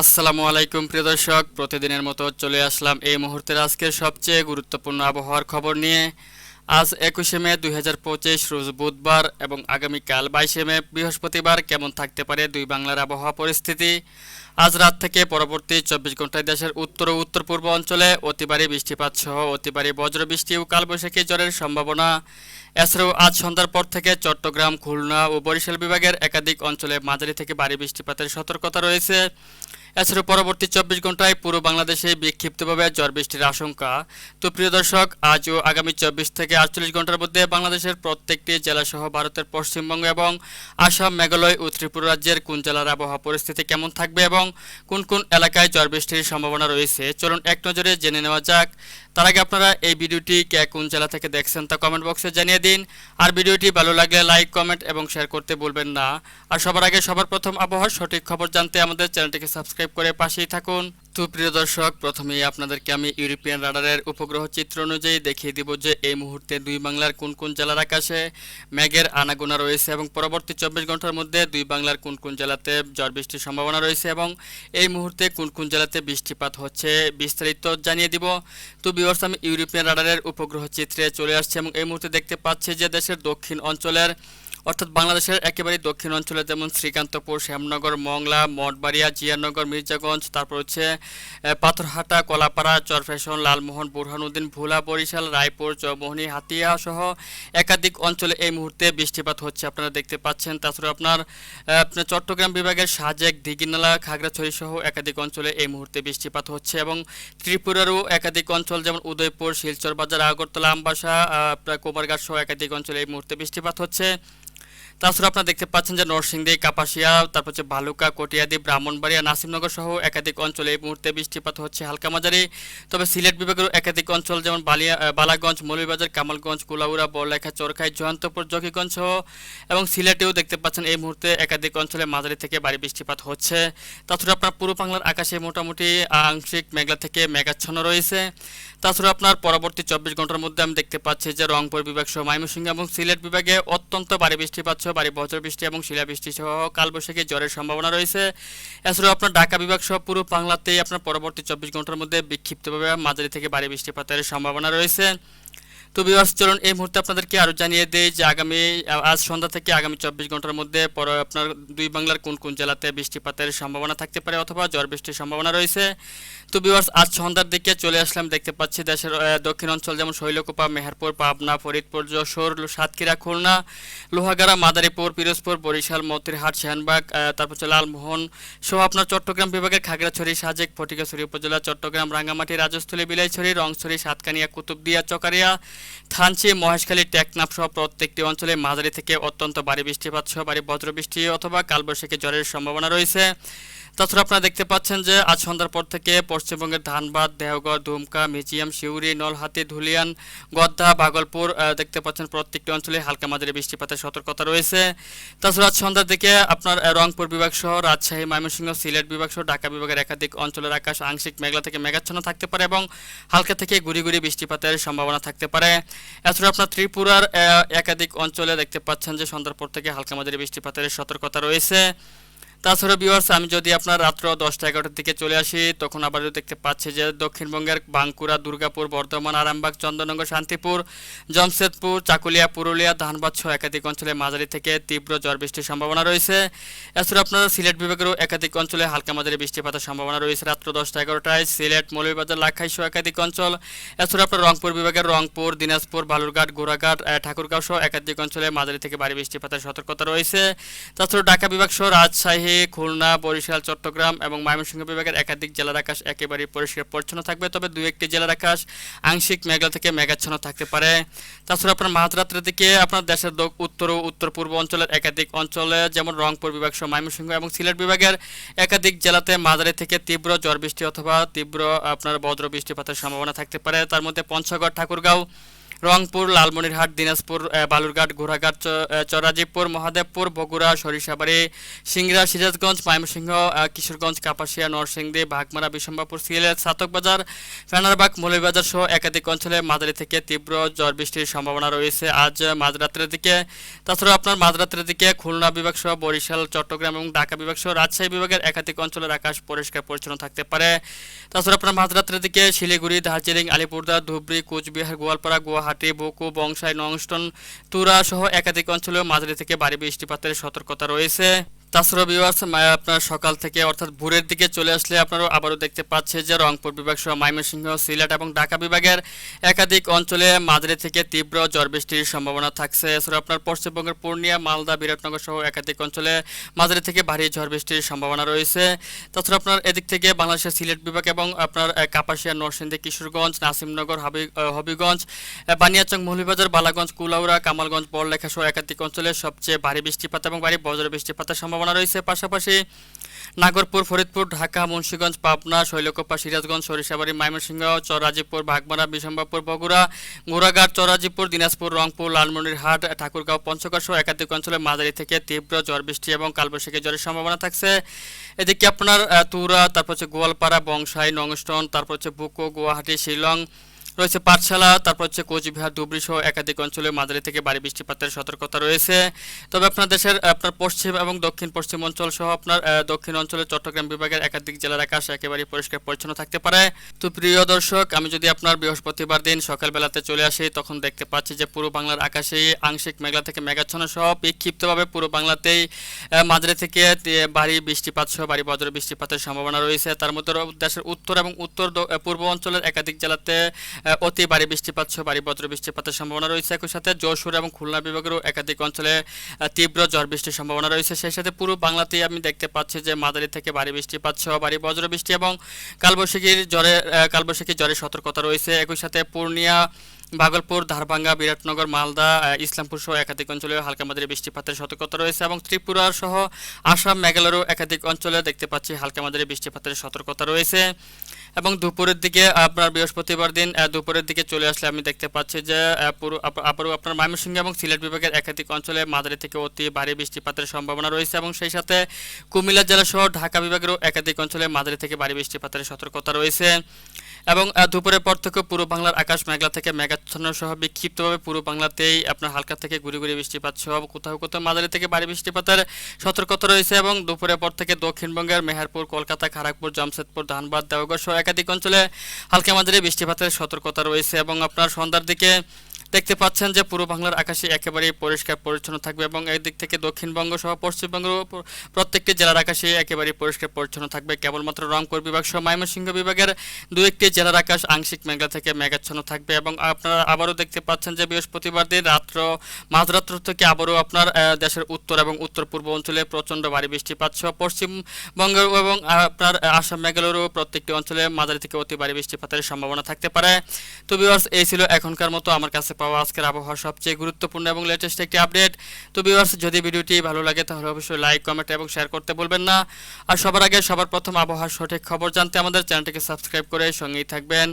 আসসালামু আলাইকুম, প্রিয় দর্শক। প্রতিদিনের মতো চলে আসলাম এই মুহূর্তের আজকের সবচেয়ে গুরুত্বপূর্ণ আবহাওয়ার খবর নিয়ে। আজ একুশে মে দুই হাজার পঁচিশ, রোজ বুধবার এবং আগামীকাল বাইশে মে বৃহস্পতিবার কেমন থাকতে পারে দুই বাংলার আবহাওয়া পরিস্থিতি? আজ রাত থেকে পরবর্তী চব্বিশ ঘন্টায় দেশের উত্তর ও উত্তর পূর্ব অঞ্চলে অতিবারী বৃষ্টিপাত সহ অতিবারী বজ্রবৃষ্টি ও কালবৈশাখী জ্বরের সম্ভাবনা। এছাড়াও আজ সন্ধ্যার পর থেকে চট্টগ্রাম, খুলনা ও বরিশাল বিভাগের একাধিক অঞ্চলে মাঝারি থেকে ভারী বৃষ্টিপাতের সতর্কতা রয়েছে। এছাড়াও পরবর্তী চব্বিশ ঘন্টায় পুরো বাংলাদেশে বিক্ষিপ্তভাবে ঝড় বৃষ্টির আশঙ্কা। তো প্রিয় দর্শক আজ ও আগামী চব্বিশ থেকে আটচল্লিশ ঘণ্টার মধ্যে বাংলাদেশের প্রত্যেকটি জেলাসহ ভারতের পশ্চিমবঙ্গ এবং আসাম, মেঘালয় ও ত্রিপুরা রাজ্যের কোন জেলার আবহাওয়া পরিস্থিতি কেমন থাকবে এবং কোন কোন এলাকায় ঝড় বৃষ্টির সম্ভাবনা রয়েছে, চলুন এক নজরে জেনে নেওয়া যাক। তার আগে আপনারা এই ভিডিওটি কে কোন জেলা থেকে দেখছেন তা কমেন্ট বক্সে জানিয়ে দিন। আর ভিডিওটি ভালো লাগলে লাইক কমেন্ট এবং শেয়ার করতে বলবেন না। আর সবার আগে সবার প্রথম আবহাওয়ার সঠিক খবর জানতে আমাদের চ্যানেলটিকে সাবস্ক্রাইব করে পাশেই থাকুন। তো প্রিয় দর্শক, প্রথমেই আপনাদেরকে আমি ইউরোপিয়ান রাডারের উপগ্রহ চিত্র অনুযায়ী দেখিয়ে দিব যে এই মুহূর্তে দুই বাংলার কোন কোন জেলার আকাশে মেঘের আনাগোনা রয়েছে এবং পরবর্তী চব্বিশ ঘণ্টার মধ্যে দুই বাংলার কোন কোন জেলাতে ঝড় বৃষ্টির সম্ভাবনা রয়েছে এবং এই মুহূর্তে কোন কোন জেলাতে বৃষ্টিপাত হচ্ছে বিস্তারিত জানিয়ে দিব। তো বিవర్স আমি ইউরোপিয়ান রাডারের উপগ্রহ চিত্রে চলে আসছে এবং এই মুহূর্তে দেখতে পাচ্ছি যে দেশের দক্ষিণ অঞ্চলের অর্থাৎ বাংলাদেশের একেবারে দক্ষিণ অঞ্চলে যেমন শ্রীকান্তপুর, শ্যামনগর, মংলা, মঠবাড়িয়া, জিয়ানগর, মির্জাগঞ্জ, তারপর হচ্ছে পাথরহাটা, কলাপাড়া, চরফ্যাশন, লালমোহন, বুরহানুদ্দিন, ভোলা, বরিশাল, রায়পুর, চৌমোহনী, হাতিয়া সহ একাধিক অঞ্চলে এই মুহূর্তে বৃষ্টিপাত হচ্ছে আপনারা দেখতে পাচ্ছেন। তাছাড়া আপনার আপনার চট্টগ্রাম বিভাগের সাজেক, দিঘিনালা, খাগড়াছড়ি সহ একাধিক অঞ্চলে এই মুহূর্তে বৃষ্টিপাত হচ্ছে এবং ত্রিপুরারও একাধিক অঞ্চল যেমন উদয়পুর, শিলচর বাজার, আগরতলা, আমবাসা আপনার কোমারঘাট সহ একাধিক অঞ্চলে এই মুহূর্তে বৃষ্টিপাত হচ্ছে। তাছাড়া আপনারা দেখতে পাচ্ছেন যে নরসিংদী, কাপাসিয়া, তারপর হচ্ছে ভালুকা, কটিয়াদি, ব্রাহ্মণবাড়িয়া, নাসিমনগর সহ একাধিক অঞ্চলে এই মুহূর্তে বৃষ্টিপাত হচ্ছে হালকা মাঝারি। তবে সিলেট বিভাগের একাধিক অঞ্চল যেমন বালিয়া বালাগঞ্জ, মৌলভীবাজার, কামালগঞ্জ, কুলাউড়া বড়লেখা চরখাই জয়ন্তপুর জকিগঞ্জ সহ এবং সিলেটেও দেখতে পাচ্ছেন এই মুহূর্তে একাধিক অঞ্চলে মাঝারি থেকে ভারী বৃষ্টিপাত হচ্ছে। তাছাড়া আপনার পূর্ব বাংলার আকাশে মোটামুটি আংশিক মেঘলা থেকে মেঘাচ্ছন্ন রয়েছে। তাছাড়া আপনার পরবর্তী চব্বিশ ঘণ্টার মধ্যে আমি দেখতে পাচ্ছি যে রংপুর বিভাগ সহ ময়মনসিংহ এবং সিলেট বিভাগে অত্যন্ত ভারী বৃষ্টিপাত সহ ভারী বজ্র বৃষ্টি এবং শিলাবৃষ্টি সহ কালবৈশাখী জ্বরের সম্ভাবনা রয়েছে। এছাড়াও আপনার ঢাকা বিভাগ সহ পুরো বাংলাতেই আপনার পরবর্তী চব্বিশ ঘণ্টার মধ্যে বিক্ষিপ্তভাবে মাঝারি থেকে ভারী বৃষ্টিপাতের সম্ভাবনা রয়েছে। তো বিভার্স, চলুন এই মুহূর্তে আপনাদেরকে আরও জানিয়ে দেই যে আগামী, আজ সন্ধ্যা থেকে আগামী চব্বিশ ঘণ্টার মধ্যে পর আপনার দুই বাংলার কোন কোন জেলাতে বৃষ্টিপাতের সম্ভাবনা থাকতে পারে অথবা ঝড় বৃষ্টির সম্ভাবনা রয়েছে। তো বিভার্স, আজ সন্ধ্যার দিকে চলে আসলাম, দেখতে পাচ্ছি দেশের দক্ষিণ অঞ্চল যেমন শৈলকুপা, মেহেরপুর, পাবনা, ফরিদপুর, যশোর, সাতক্ষীরা, খুলনা, লোহাগাড়া, মাদারীপুর, পিরোজপুর, বরিশাল, মতিরহাট শাহবাগ তারপর হচ্ছে লালমোহন সহ আপনার চট্টগ্রাম বিভাগের খাগড়াছড়ি, সাজেক, ফটিকাছড়ি উপজেলা, চট্টগ্রাম, রাঙ্গামাটি, রাজস্থলী, বিলাইছড়ি, রংছড়ি, সাতকানিয়া, কুতুবদিয়া, চকারিয়া থানচি, মহেশখালী, টেকনাফ সহ প্রত্যেকটি অঞ্চলে মাঝারি থেকে অত্যন্ত ভারী বৃষ্টিপাত সহ ভারী বজ্রবৃষ্টি অথবা কালবৈশাখী ঝড়ের সম্ভাবনা রয়েছে। তাছাড়া আপনারা দেখতে পাচ্ছেন যে আজ সন্ধ্যার পর থেকে পশ্চিমবঙ্গের ধানবাদ দেহগড় দুমকা মিজিয়াম শিউরি নলহাতি ধুলিয়ান, গদ্দা ভাগলপুর দেখতে পাচ্ছেন প্রত্যেকটি অঞ্চলে হালকা মাঝারি বৃষ্টিপাতের সতর্কতা রয়েছে। তাছাড়া আজ সন্ধ্যার দিকে আপনার রংপুর বিভাগ সহ রাজশাহী, ময়মনসিংহ, সিলেট বিভাগ সহ ঢাকা বিভাগের একাধিক অঞ্চলের আকাশ আংশিক মেঘলা থেকে মেঘাচ্ছন্ন থাকতে পারে এবং হালকা থেকে গুড়ি গুড়ি বৃষ্টিপাতের সম্ভাবনা থাকতে পারে। এছাড়া আপনার ত্রিপুরার একাধিক অঞ্চলে দেখতে পাচ্ছেন যে সন্ধ্যার পর থেকে হালকা মাঝারি বৃষ্টিপাতের সতর্কতা রয়েছে। তাছাড়া ভিউয়ার্স আমি যদি আপনার রাত্র দশটা এগারোটার দিকে চলে আসি, তখন আবার যদি দেখতে পাচ্ছি যে দক্ষিণবঙ্গের বাঁকুড়া, দুর্গাপুর, বর্ধমান, আরামবাগ, চন্দননগর, শান্তিপুর, জমশেদপুর, চাকুলিয়া, পুরুলিয়া, ধানবাদ সহ একাধিক অঞ্চলে মাঝারি থেকে তীব্র ঝড় বৃষ্টির সম্ভাবনা রয়েছে। এছাড়া আপনার সিলেট বিভাগেরও একাধিক অঞ্চলে হালকা মাঝারি বৃষ্টিপাতের সম্ভাবনা রয়েছে রাত্র দশটা এগারোটায়। সিলেট, মৌলভীবাজার, লাখাই সহ একাধিক অঞ্চল। এছাড়া আপনার রংপুর বিভাগের রংপুর, দিনাজপুর, বালুরঘাট গোড়াঘাট ঠাকুরগাঁও সহ একাধিক অঞ্চলে মাঝারি থেকে ভারী বৃষ্টিপাতের সতর্কতা রয়েছে। তাছাড়া ঢাকা বিভাগ সহ রাজশাহী খুলনা, বরিশাল, চট্টগ্রাম এবং ময়মনসিংহ বিভাগের একাধিক জেলার আকাশ একেবারে পরিষ্কার পরিচ্ছন্ন থাকবে। তবে দু একটি জেলার আকাশ আংশিক মেঘলা থেকে মেঘাচ্ছন্ন থাকতে পারে। তাছাড়া আপনার মাঝরাত্রের দিকে আপনার দেশের উত্তর ও উত্তর পূর্ব অঞ্চলের একাধিক অঞ্চলে যেমন রংপুর বিভাগ সহ ময়মনসিংহ এবং সিলেট বিভাগের একাধিক জেলাতে মাঝারি থেকে তীব্র ঝড় বৃষ্টি অথবা তীব্র আপনার বজ্র বৃষ্টিপাতের সম্ভাবনা থাকতে পারে। তার মধ্যে পঞ্চগড়, ঠাকুরগাঁও রংপুর লালমনিরহাট দিনাজপুর বালুরঘাট ঘোড়াঘাট চ- আহ, চরাজিপুর মহাদেবপুর বগুড়া সরিষাবাড়ি সিংড়া সিরাজগঞ্জ ময়মনসিংহ কিশোরগঞ্জ কাপাসিয়া নরসিংদী বাঘমারা বিশম্বাপুর সিলেট সাতকবাজার ফেনারবাগ মৌলভীবাজার সহ একাধিক অঞ্চলে মাঝারি থেকে তীব্র ঝড় বৃষ্টির সম্ভাবনা রয়েছে আজ মাঝরাত্রের দিকে। তাছাড়া আপনার মাঝরাত্রের দিকে খুলনা বিভাগ সহ বরিশাল চট্টগ্রাম এবং ঢাকা বিভাগ সহ রাজশাহী বিভাগের একাধিক অঞ্চলের আকাশ পরিষ্কার পরিচ্ছন্ন থাকতে পারে। তাছাড়া আপনার মাঝরাত্রের দিকে শিলিগুড়ি দার্জিলিং আলিপুরদুয়ার ধুবড়ি কোচবিহার গোয়ালপাড়া গুয়াহাটি বকু বংশাই নংস্টন তুরা সহ একাধিক অঞ্চলেও মাঝারি থেকে ভারী বৃষ্টিপাতের সতর্কতা রয়েছে। তাছাড়া ভিউয়ার্স আপনার সকাল থেকে অর্থাৎ ভোরের দিকে চলে আসলে আপনারা আবারও দেখতে পাচ্ছে যে রংপুর বিভাগ সহ ময়মনসিংহ, সিলেট এবং ঢাকা বিভাগের একাধিক অঞ্চলে মাঝারি থেকে তীব্র ঝড় বৃষ্টির সম্ভাবনা থাকছে। এছাড়া আপনার পশ্চিমবঙ্গের পূর্ণিয়া, মালদা, বিরাটনগর সহ একাধিক অঞ্চলে মাঝারি থেকে ভারী ঝড় বৃষ্টির সম্ভাবনা রয়েছে। তাছাড়া আপনার এদিক থেকে বাংলাদেশের সিলেট বিভাগ এবং আপনার কাপাসিয়া, নরসিংদী, কিশোরগঞ্জ, নাসিমনগর, হাবি হবিগঞ্জ বানিয়াচং মৌলভীবাজার, বালাগঞ্জ, কুলাউড়া, কামালগঞ্জ, বড়লেখা সহ একাধিক অঞ্চলে সবচেয়ে ভারী বৃষ্টিপাত এবং ভারী বজ্র বৃষ্টিপাতের সম্ভাবনা রয়েছে। পাশাপাশি নাগরপুর, ফরিদপুর, ঢাকা, মুন্সিগঞ্জ, পাবনা, শৈলকুপা, সিরাজগঞ্জ, সরিষাবাড়ি, ময়মনসিংহ, চরাজিপুর, বাগমারা বিশম্বাপুর বগুড়া গোড়াঘাট চরাজিপুর, দিনাজপুর, রংপুর, লালমনিরহাট, ঠাকুরগাঁও পঞ্চগড় সহ একাধিক অঞ্চলে মাঝারি থেকে তীব্র ঝড় বৃষ্টি এবং কালবৈশাখী ঝড়ের সম্ভাবনা থাকছে। এদিকে আপনার তুরা, তারপর হচ্ছে গোয়ালপাড়া, বংশাই, নংস্টন, তারপর হচ্ছে বুকো, গুয়াহাটি, শিলং রয়েছে পাঠশালা, তারপর হচ্ছে কোচবিহার, ধুবড়ি সহ একাধিক অঞ্চলে মাঝারি থেকে ভারী বৃষ্টিপাতের সতর্কতা রয়েছে। তবে আপনার দেশের, আপনার পশ্চিম এবং দক্ষিণ পশ্চিম অঞ্চল সহ আপনার দক্ষিণ অঞ্চলে চট্টগ্রাম বিভাগের একাধিক জেলার আকাশ একেবারে পরিষ্কার পরিচ্ছন্ন থাকতে পারে। তো প্রিয় দর্শক, আমি যদি আপনার বৃহস্পতিবার দিন সকালবেলাতে চলে আসি, তখন দেখতে পাচ্ছি যে পুরো বাংলার আকাশে আংশিক মেঘলা থেকে মেঘাচ্ছন্ন সহ বিক্ষিপ্তভাবে পুরো বাংলাতেই মাঝারি থেকে ভারী বৃষ্টিপাত সহ ভারী বজ্র বৃষ্টিপাতের সম্ভাবনা রয়েছে। তার মধ্যে দেশের উত্তর এবং উত্তর পূর্ব অঞ্চলের একাধিক জেলাতে অতি ভারী বৃষ্টিপাত সহ ভারী বজ্র বৃষ্টিপাতের সম্ভাবনা রয়েছে। একই সাথে যশোর এবং খুলনা বিভাগেরও একাধিক অঞ্চলে তীব্র ঝড় বৃষ্টির সম্ভাবনা রয়েছে। সেই সাথে পুরো বাংলাতেই আমি দেখতে পাচ্ছি যে মাদারি থেকে ভারী বৃষ্টিপাত সহ ভারী বজ্র বৃষ্টি এবং কালবৈশাখীর জ্বরে কালবৈশাখীর জ্বরে সতর্কতা রয়েছে। একই সাথে পূর্ণিয়া ভাগলপুর ধারভাঙ্গা, বিরাটনগর, মালদা ইসলামপুর সহ একাধিক অঞ্চলে হালকা মাঝারি বৃষ্টিপাতের সতর্কতা রয়েছে এবং ত্রিপুরা সহ আসাম, মেঘালয়েরও একাধিক অঞ্চলে দেখতে পাচ্ছি হালকা মাঝারি বৃষ্টিপাতের সতর্কতা রয়েছে। এবং দুপুরের দিকে আপনার বৃহস্পতিবার দিন দুপুরের দিকে চলে আসলে আমি দেখতে পাচ্ছি যে আবারও আপনার ময়মনসিংহ এবং সিলেট বিভাগের একাধিক অঞ্চলে মাঝারি থেকে অতি ভারী বৃষ্টিপাতের সম্ভাবনা রয়েছে এবং সেই সাথে কুমিল্লা জেলা সহ ঢাকা বিভাগেরও একাধিক অঞ্চলে মাঝারি থেকে ভারী বৃষ্টিপাতের সতর্কতা রয়েছে। এবং দুপুরের পর থেকে পুরো বাংলার আকাশ মেঘলা থেকে মেঘাচ্ছন্ন সহ বিক্ষিপ্তভাবে পুরো বাংলাতেই আপনার হালকা থেকে গুড়ি গুড়ি বৃষ্টিপাত সহ কোথাও কোথাও মাঝারি থেকে ভারী বৃষ্টিপাতের সতর্কতা রয়েছে এবং দুপুরের পর থেকে দক্ষিণবঙ্গের মেহেরপুর, কলকাতা খড়গপুর জামশেদপুর, ধানবাদ দেওগড় সহ একাধিক অঞ্চলে হালকা মাঝারি বৃষ্টিপাতের সতর্কতা রয়েছে এবং আপনার সন্ধ্যার দিকে দেখতে পাচ্ছেন যে পূর্ব বাংলার আকাশে একেবারেই পরিষ্কার, পরিচ্ছন্ন থাকবে এবং এই দিক থেকে দক্ষিণবঙ্গ সহ পশ্চিমবঙ্গ প্রত্যেকটি জেলার আকাশে একেবারেই পরিষ্কার, পরিচ্ছন্ন থাকবে। কেবলমাত্র রংপুর বিভাগ সহ ময়মনসিংহ বিভাগের দু একটি জেলার আকাশ আংশিক মেঘলা থেকে মেঘাচ্ছন্ন থাকবে এবং আপনারা আবারও দেখতে পাচ্ছেন যে বৃহস্পতিবার দিন রাত্র মাঝরাত্র থেকে আবারও আপনার দেশের উত্তর এবং উত্তর পূর্ব অঞ্চলে প্রচণ্ড ভারী বৃষ্টিপাত সহ পশ্চিমবঙ্গ এবং আপনার আসাম মেঘালয়েরও প্রত্যেকটি অঞ্চলে মাঝারি থেকে অতি ভারী বৃষ্টিপাতের সম্ভাবনা থাকতে পারে। তো ভিউয়ার্স এই ছিল এখনকার মতো। আমার কাছে পাওয়া আজকের আবহাওয়ার সবচেয়ে গুরুত্বপূর্ণ এবং লেটেস্ট একটি আপডেট তো ভিউয়ার্স যদি ভিডিওটি ভালো লাগে, তাহলে অবশ্যই লাইক কমেন্ট এবং শেয়ার করতে বলবেন না। আর সবার আগে সবার প্রথম আবহাওয়ার সঠিক খবর জানতে আমাদের চ্যানেলটিকে সাবস্ক্রাইব করে সঙ্গেই থাকবেন।